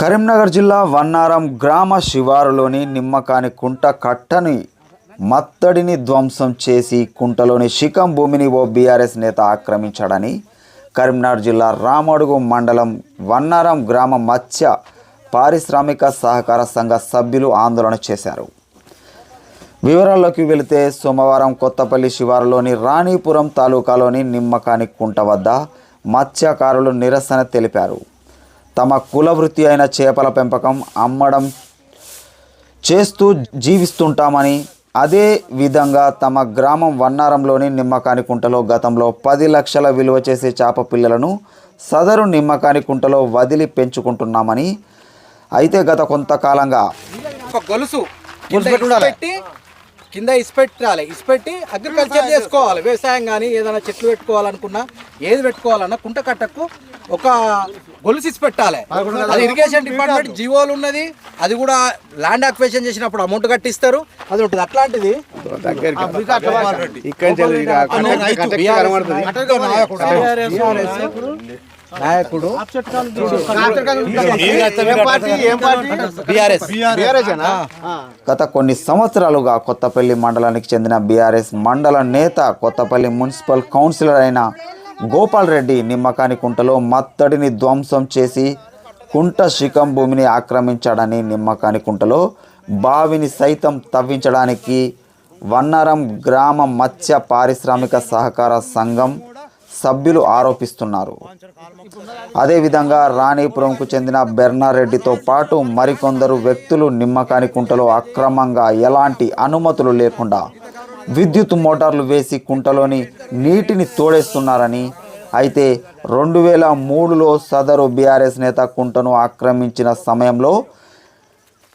కరీంనగర్ జిల్లా వన్నారం గ్రామ శివారులోని నిమ్మకాని కుంట కట్టని మత్తడిని ధ్వంసం చేసి కుంటలోని శిఖం భూమిని ఓ బీఆర్ఎస్ నేత ఆక్రమించాడని కరీంనగర్ జిల్లా రామడుగు మండలం వన్నారం గ్రామ మత్స్య పారిశ్రామిక సహకార సంఘ సభ్యులు ఆందోళన చేశారు. వివరాల్లోకి వెళితే సోమవారం కొత్తపల్లి శివారులోని రాణీపురం తాలూకాలోని నిమ్మకాని కుంట వద్ద మత్స్యకారులు నిరసన తెలిపారు. తమ కుల వృత్తి అయిన చేపల పెంపకం అమ్మడం చేస్తూ జీవిస్తుంటామని అదే విధంగా తమ గ్రామం వన్నారంలోని నిమ్మకాని కుంటలో గతంలో పది లక్షల విలువ చేసే చేప పిల్లలను సదరు నిమ్మకాని కుంటలో వదిలి పెంచుకుంటున్నామని అయితే గత కొంతకాలంగా ఒక గొలుసు. కింద ఇసుపెట్టాలి ఇసుపెట్టి అగ్రికల్చర్ చేసుకోవాలి. వ్యవసాయం కానీ ఏదైనా చెట్లు పెట్టుకోవాలనుకున్నా ఏది పెట్టుకోవాలన్నా కుంట కట్టకు ఒక గొలుసు ఇసి పెట్టాలి. అది ఇరిగేషన్ డిపార్ట్మెంట్ జీవోలు ఉన్నది. అది కూడా ల్యాండ్ అక్వేషన్ చేసినప్పుడు అమౌంట్ కట్టిస్తారు. అది ఉంటుంది. అట్లాంటిది నాయకుడు బీఆర్ఎస్ గత కొన్ని సంవత్సరాలుగా కొత్తపల్లి మండలానికి చెందిన బీఆర్ఎస్ మండల నేత కొత్తపల్లి మున్సిపల్ కౌన్సిలర్ అయిన గోపాల్ రెడ్డి నిమ్మకాని కుంటలో మత్తడిని ధ్వంసం చేసి కుంట శిఖం భూమిని ఆక్రమించాడని నిమ్మకాని కుంటలో బావిని సైతం తవ్వించడానికి వన్నరం గ్రామ మత్స్య పారిశ్రామిక సహకార సంఘం సభ్యులు ఆరోపిస్తున్నారు. అదేవిధంగా రాణిపురంకు చెందిన బెర్నారెడ్డితో పాటు మరికొందరు వ్యక్తులు నిమ్మకాని కుంటలో అక్రమంగా ఎలాంటి అనుమతులు లేకుండా విద్యుత్ మోటార్లు వేసి కుంటలోని నీటిని తోడేస్తున్నారని అయితే రెండు వేల మూడులో సదరు బీఆర్ఎస్ నేత కుంటను ఆక్రమించిన సమయంలో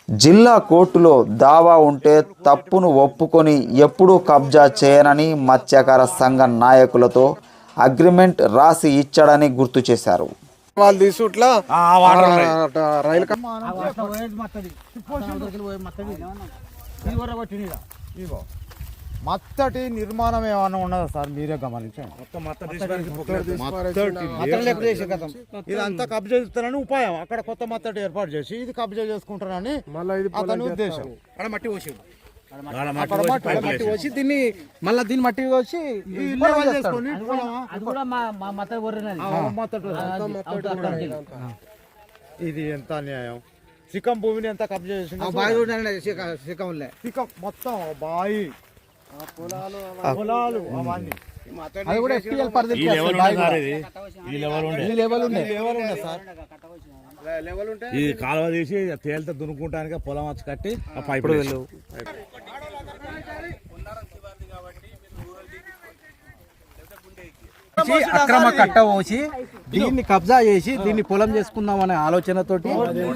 జిల్లా కోర్టులో దావా ఉంటే తప్పును ఒప్పుకొని ఎప్పుడూ కబ్జా చేయనని మత్స్యకార సంఘ నాయకులతో అగ్రిమెంట్ రాసి ఇచ్చాడని గుర్తు చేశారు. వాళ్ళు తీసుట్లా రైలు మత్తటి నిర్మాణం ఏమైనా ఉన్నదా సార్? మీరే గమనించండి. ఇదంతా కబ్జా చేస్తానని ఉపాయం. అక్కడ కొత్త మత్తటి ఏర్పాటు చేసి ఇది కబ్జా చేసుకుంటానని అతని ఉద్దేశం. అక్కడ మట్టి పోసి దీన్ని మళ్ళీ దీన్ని మట్టి మత్తటి ఇది ఎంత అన్యాయం? సిక్కం భూమిని ఎంత కబ్జా చేసి శిఖంలే సిక్కం మొత్తం బాయి పొలాలు పొలాలు అవన్నీ. అది కూడా ఎస్టీఎల్ పరిధి ఈ లెవెల్ ఉండే సార్ ఇది. ఈ లెవెల్ ఉండే. ఈ లెవెల్ ఉంది ఎవరు ఉన్నాయి సార్. ఇది కాలువ తీసి తేలితో దున్నుకుంటానికి పొలం వచ్చి కట్టి ఆ పైపు వెళ్ళు. అక్రమ కట్ట పోసి దీన్ని కబ్జా చేసి దీన్ని పొలం చేసుకుందాం అనే ఆలోచనతోటి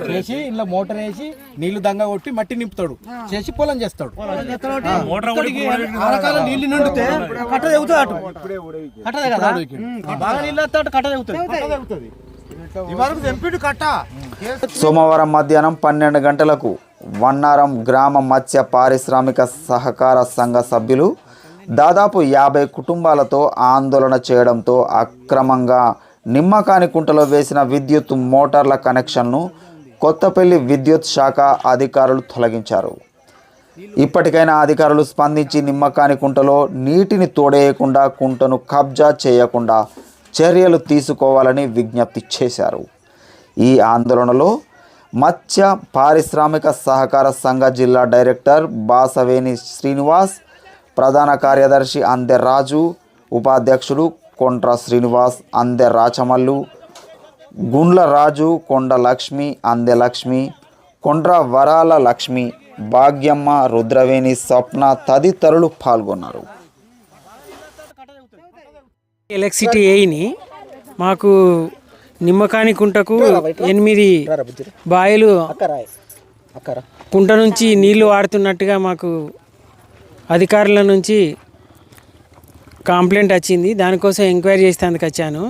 చేసి ఇంట్లో మోటార్ వేసి నీళ్ళు దంగ కొట్టి మట్టి నింపుతాడు. చేసి పొలం చేస్తాడు. నీళ్ళు నిండితే కట్ట తెగుతుంది అటు. కట్టదే కదా బాగా నీళ్ళు తెగుతుంది కట్ట. సోమవారం మధ్యాహ్నం పన్నెండు గంటలకు వన్నారం గ్రామ మత్స్య పారిశ్రామిక సహకార సంఘ సభ్యులు దాదాపు యాభై కుటుంబాలతో ఆందోళన చేయడంతో అక్రమంగా నిమ్మకాని కుంటలో వేసిన విద్యుత్ మోటార్ల కనెక్షన్ను కొత్తపల్లి విద్యుత్ శాఖ అధికారులు తొలగించారు. ఇప్పటికైనా అధికారులు స్పందించి నిమ్మకాని కుంటలో నీటిని తోడేయకుండా కుంటను కబ్జా చేయకుండా చర్యలు తీసుకోవాలని విజ్ఞప్తి చేశారు. ఈ ఆందోళనలో మత్స్య పారిశ్రామిక సహకార సంఘ జిల్లా డైరెక్టర్ బాసవేని శ్రీనివాస్ ప్రధాన కార్యదర్శి అందె రాజు ఉపాధ్యక్షుడు కొండ్ర శ్రీనివాస్ అందె రాచమల్లు గుండ్ల రాజు కొండ లక్ష్మి అందె లక్ష్మి కొండ్ర వరాల లక్ష్మి భాగ్యమ్మ రుద్రవేణి స్వప్న తదితరులు పాల్గొన్నారు. ఎలక్ట్రిసిటీ ఏని మాకు నిమ్మకాని కుంటకు ఎనిమిది బాయిలు కుంట నుంచి నీళ్ళు వాడుతున్నట్టుగా మాకు అధికారుల నుంచి కంప్లైంట్ వచ్చింది. దానికోసం ఎంక్వైరీ చేసేందుకు వచ్చాను.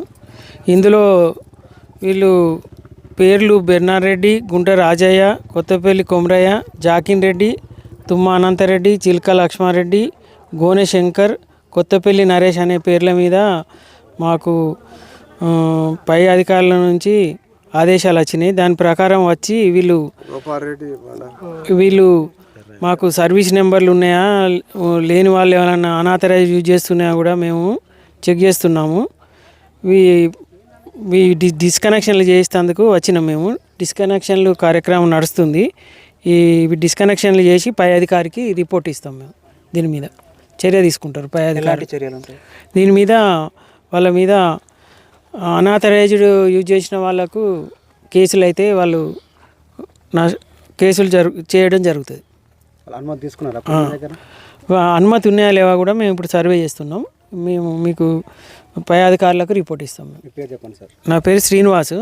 ఇందులో వీళ్ళు పేర్లు బెర్నారెడ్డి గుంట రాజయ్య కొత్తపల్లి కొమరయ్య జాకిన్ రెడ్డి తుమ్మ అనంతరెడ్డి చిల్క లక్ష్మారెడ్డి గోనె శంకర్ కొత్తపల్లి నరేష్ అనే పేర్ల మీద మాకు పై అధికారుల నుంచి ఆదేశాలు వచ్చినాయి. దాని ప్రకారం వచ్చి వీళ్ళు వీళ్ళు మాకు సర్వీస్ నెంబర్లు ఉన్నాయా? లేని వాళ్ళు ఏమైనా అనాథరైజ్ యూజ్ చేస్తున్నాయా కూడా మేము చెక్ చేస్తున్నాము. డి డిస్కనెక్షన్లు చేసేందుకు వచ్చినాం మేము. డిస్కనెక్షన్లు కార్యక్రమం నడుస్తుంది. ఈ డిస్కనెక్షన్లు చేసి పై అధికారికి రిపోర్ట్ ఇస్తాం మేము దీని మీద. చర్య తీసుకుంటారు పై అధికారి చర్యలు దీని మీద వాళ్ళ మీద అనాథరైజ్డ్ యూజ్ చేసిన వాళ్ళకు కేసులు అయితే వాళ్ళు నా కేసులు జరుగు చేయడం జరుగుతుంది. అనుమతి తీసుకున్నారా? అనుమతి ఉన్నాయా లేవా కూడా మేము ఇప్పుడు సర్వే చేస్తున్నాం. మేము మీకు పై అధికారులకు రిపోర్ట్ ఇస్తాం పేరు చెప్పండి సార్. నా పేరు శ్రీనివాసు.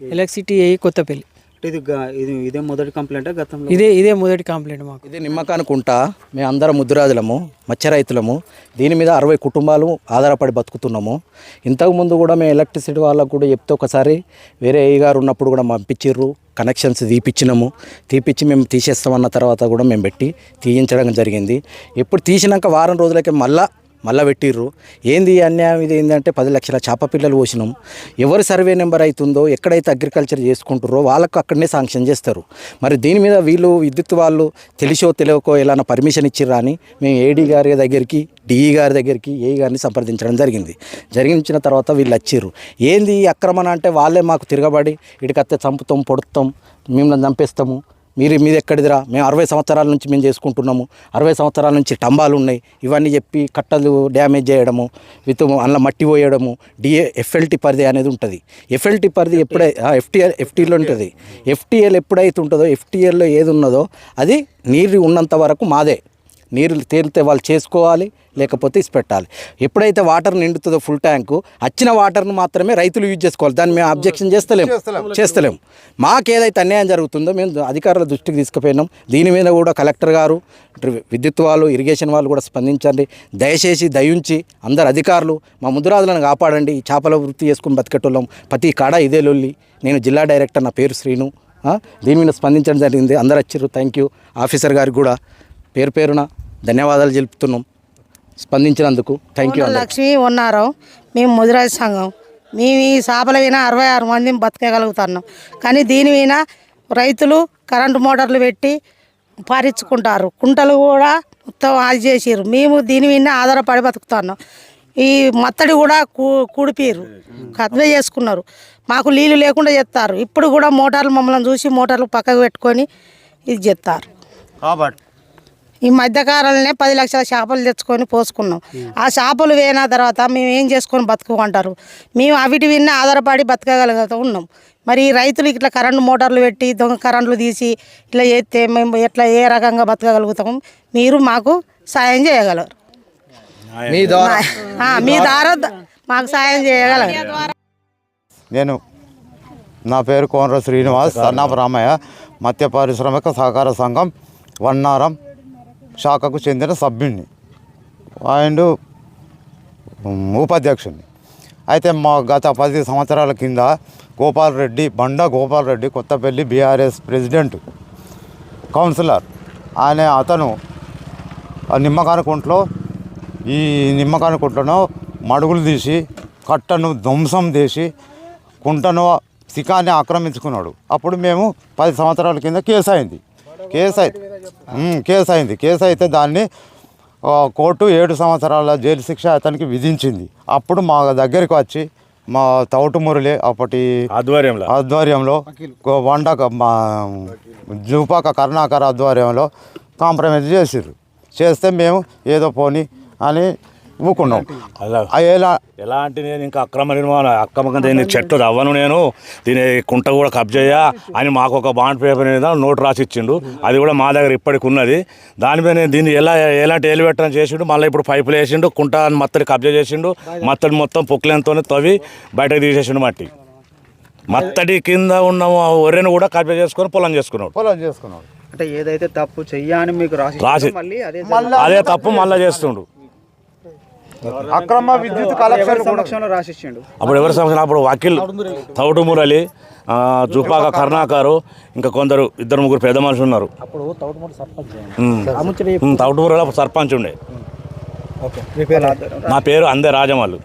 ఎలక్ట్రిసిటీ ఏ కొత్తపల్లి. ఇది ఇది ఇదే మొదటి కంప్లైంట్ గతంలో? ఇదే ఇదే మొదటి కంప్లైంట్ మాకు. ఇది నిమ్మకాని కుంట మేము అందరం ముద్దురాజులము మత్స్య రైతులము దీని మీద అరవై కుటుంబాలు ఆధారపడి బతుకుతున్నాము. ఇంతకుముందు కూడా మేము ఎలక్ట్రిసిటీ వాళ్ళకు కూడా చెప్తే ఒకసారి వేరే ఏ గారు ఉన్నప్పుడు కూడా పంపించిర్రు. కనెక్షన్స్ తీపిచ్చినాము. తీపిచ్చి మేము తీసేస్తామన్న తర్వాత కూడా మేము పెట్టి తీయించడం జరిగింది. ఇప్పుడు తీసినాక వారం రోజులకే మళ్ళా మళ్ళా పెట్టిర్రు. ఏంది అన్యాయం ఇది? ఏంటంటే పది లక్షల చేప పిల్లలు పోసినాం. ఎవరి సర్వే నెంబర్ అవుతుందో ఎక్కడైతే అగ్రికల్చర్ చేసుకుంటారో వాళ్ళకు అక్కడనే శాంక్షన్ చేస్తారు. మరి దీని మీద వీళ్ళు విద్యుత్ వాళ్ళు తెలిసో తెలియకో ఎలా పర్మిషన్ ఇచ్చిర్రా అని మేము ఏడీ గారి దగ్గరికి డిఈ గారి దగ్గరికి ఏ గారిని సంప్రదించడం జరిగింది. జరిగించిన తర్వాత వీళ్ళు వచ్చిర్రు. ఏంది ఈ అంటే వాళ్ళే మాకు తిరగబడి ఇటుకత్తే చంపుతాం పొడుతాం మిమ్మల్ని చంపేస్తాము. మీరు మీది ఎక్కడిదిరా? మేము అరవై సంవత్సరాల నుంచి మేము చేసుకుంటున్నాము. అరవై సంవత్సరాల నుంచి టంబాలు ఉన్నాయి. ఇవన్నీ చెప్పి కట్టలు డ్యామేజ్ చేయడము విత్ అందులో మట్టి పోయడము డిఏ ఎఫ్ఎల్టీ పరిధి అనేది ఉంటుంది. ఎఫ్ఎల్టీ పరిధి ఎప్పుడై ఎఫ్టీఎల్ ఎఫ్టీలో ఉంటుంది. ఎఫ్టీఎల్. ఎప్పుడైతే ఉంటుందో ఎఫ్టీఎల్లో ఏది ఉన్నదో అది నీరు ఉన్నంత వరకు మాదే. నీరు తేలితే వాళ్ళు చేసుకోవాలి. లేకపోతే ఇసి పెట్టాలి ఎప్పుడైతే వాటర్ నిండుతుందో ఫుల్ ట్యాంకు వచ్చిన వాటర్ను మాత్రమే రైతులు యూజ్ చేసుకోవాలి. దాన్ని మేము అబ్జెక్షన్ చేస్తలేం చేస్తలేం మాకు ఏదైతే అన్యాయం జరుగుతుందో మేము అధికారుల దృష్టికి తీసుకుపోయినాం. దీని మీద కూడా కలెక్టర్ గారు విద్యుత్ వాళ్ళు ఇరిగేషన్ వాళ్ళు కూడా స్పందించండి. దయచేసి దయించి అందరు అధికారులు మా ముద్దురాజులను కాపాడండి. చేపల వృత్తి చేసుకుని బతికెట్టున్నాం ప్రతి కాడ ఇదే లొల్లి. నేను జిల్లా డైరెక్టర్ నా పేరు శ్రీను. దీని మీద స్పందించడం జరిగింది. అందరు వచ్చారు థ్యాంక్ యూ ఆఫీసర్ గారికి కూడా పేరు పేరున ధన్యవాదాలు తెలుపుతున్నాం స్పందించినందుకు థ్యాంక్ యూ లక్ష్మి ఉన్నారం. మేము ముదిరాజు సంఘం. మేము ఈ చేపల విన అరవై ఆరు మంది బతకగలుగుతున్నాం కానీ దీని విన రైతులు కరెంటు మోటార్లు పెట్టి పారించుకుంటారు కుంటలు కూడా మొత్తం అది చేసిర్రు. మేము దీని మీద ఆధారపడి బతుకుతున్నాం. ఈ మత్తడి కూడా కూ కూడిపోయారు కబ్జా చేసుకున్నారు. మాకు నీళ్ళు లేకుండా చేస్తారు. ఇప్పుడు కూడా మోటార్లు మమ్మల్ని చూసి మోటార్లు పక్కకు పెట్టుకొని ఇది చేస్తారు. కాబట్టి ఈ మధ్యకాలంలోనే పది లక్షల చేపలు తెచ్చుకొని పోసుకున్నాం. ఆ చేపలు వేయిన తర్వాత మేము ఏం చేసుకొని బతుకుంటారు మేము అవిటి విన్న ఆధారపడి బతకగలుగుతూ ఉన్నాం. మరి ఈ రైతులు ఇట్లా కరెంటు మోటార్లు పెట్టి దొంగ కరెంట్లు తీసి ఇట్లా చేస్తే మేము ఎట్లా ఏ రకంగా బతకగలుగుతాం మీరు మాకు సాయం చేయగలరు. మీ ద్వారా. ఆ, మీ ద్వారా. మాకు సాయం చేయగలరు. నేను నా పేరు కోనర శ్రీనివాస్ సన్నాప రామయ్య మత్స్య పారిశ్రామిక సహకార సంఘం వన్నారం శాఖకు చెందిన సభ్యుణ్ణి. అండ్ ఉపాధ్యక్షుడిని అయితే మా గత పది సంవత్సరాల కింద Gopal Reddy Banda Gopal Reddy Kothapalli BRS president councillor. ఆయన అతను ఆ నిమ్మకానకుంట్లో ఈ నిమ్మకానకుంటను మడుగులు తీసి కట్టను ధ్వంసం చేసి కుంటను శిఖాన్ని ఆక్రమించుకున్నాడు. అప్పుడు మేము పది సంవత్సరాల కింద కేసు అయింది. కేసు కేసు అయింది. కేసు అయితే దాన్ని కోర్టు ఏడు సంవత్సరాల జైలు శిక్ష అతనికి విధించింది. అప్పుడు మా దగ్గరికి వచ్చి మా తౌటు మురళి అప్పటి ఆధ్వర్యంలో. ఆధ్వర్యంలో వండక మా జూపాక కరుణాకర్ ఆధ్వర్యంలో కాంప్రమైజ్ చేసిర్రు. చేస్తే మేము ఏదో పోని అని ఊకున్నాం అలా. ఎలా? ఎలాంటి నేను ఇంకా అక్రమ నిర్మాణ అక్రమంగా దీన్ని చెట్టు అవ్వను నేను దీని కుంట కూడా కబ్జయ్యా అని మాకు ఒక బాండ్ పేపర్ మీద నోట్ రాసి ఇచ్చిండు. అది కూడా మా దగ్గర ఇప్పటికి ఉన్నది. దానిపై నేను దీన్ని ఎలా ఎలాంటి ఎలివేటర్ చేసిండు మళ్ళీ ఇప్పుడు పైపులు వేసిండు కుంట మత్తడి కబ్జా చేసిండు మత్తడి మొత్తం పొక్కులతో తవ్వి బయటకు తీసేసిండు మట్టి. మత్తడి కింద ఉన్న ఒర్రెను కూడా కబ్జా చేసుకొని పొలం చేసుకున్నాడు. పొలం చేసుకున్నాడు. అంటే ఏదైతే తప్పు చెయ్యని మీకు రాసి రాసి మళ్ళీ అదే అదే తప్పు మళ్ళీ చేస్తుండు. అక్రమ విద్యుత్ కలెక్షన్ కూడా సమక్షంలో రాసిచ్చిండు? అప్పుడు ఎవరి సంవత్సరం అప్పుడు వకీల్ తౌటు మురళి ఆ, జూపాక కరుణాకారు ఇంకా కొందరు ఇద్దరు ముగ్గురు పెద్ద మనుషులు ఉన్నారు. తౌటు మురళి సర్పంచ్ ఉండే. మీ పేరు? నా పేరు అందే రాజమల్లు